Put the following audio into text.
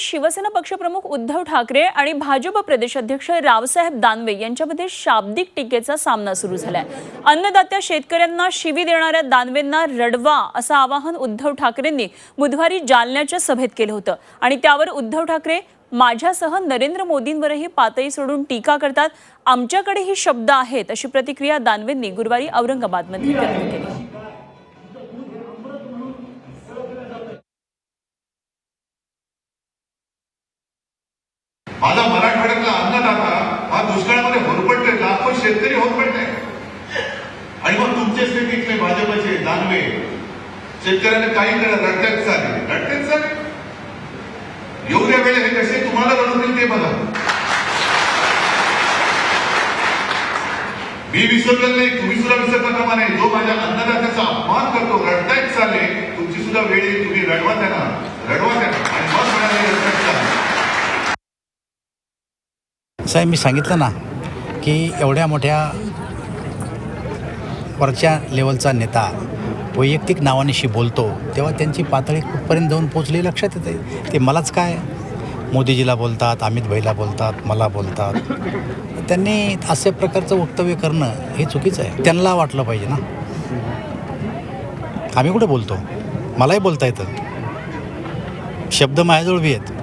शिवसेना पक्षप्रमुख उद्धव ठाकरे आणि भाजप प्रदेशाध्यक्ष रावसाहेब दानवे यांच्यामध्ये शाब्दिक टीकेचा सामना सुरू झालाय. अन्नदात्या शेतकऱ्यांना शिवी देणाऱ्या दानवेंना रडवा असं आवाहन उद्धव ठाकरेंनी बुधवारी जालन्याच्या सभेत केलं होतं. आणि त्यावर उद्धव ठाकरे माझ्यासह नरेंद्र मोदींवरही पातळी सोडून टीका करतात. आमच्याकडे ही शब्द आहेत अशी प्रतिक्रिया दानवेंनी गुरुवारी औरंगाबादमध्ये व्यक्त केली. माझा मराठवाड्यातला अन्नदाता हा दुष्काळामध्ये होरपडतोय लाखो शेतकरी होरपडले. आणि मग तुमचे स्थितीतले भाजपचे दानवे शेतकऱ्यांना काही करा रडत्यात चाले. रडत्यात चाले. एवढ्या वेळे हे कसे तुम्हाला रडवतील ते बघा. मी विसरलेलं नाही तुम्ही सुद्धा विसरता कामा नाही जो माझ्या अन्नदात्याचा अपमान करतो रडतायत चाले तुमची सुद्धा वेळ तुम्ही रडवत साहेब मी सांगितलं ना की एवढ्या मोठ्या वरच्या लेवलचा नेता वैयक्तिक नावानिशी बोलतो तेव्हा त्यांची पातळी कुठपर्यंत जाऊन पोचली लक्षात येते ते मलाच काय? मोदीजीला बोलतात अमित भाईला बोलतात मला बोलतात. त्यांनी अशा प्रकारचं वक्तव्य करणं हे चुकीचं आहे. त्यांना वाटलं पाहिजे ना. आम्ही कुठे बोलतो? मलाही बोलता येतं. शब्द माझ्याजवळ बी आहेत.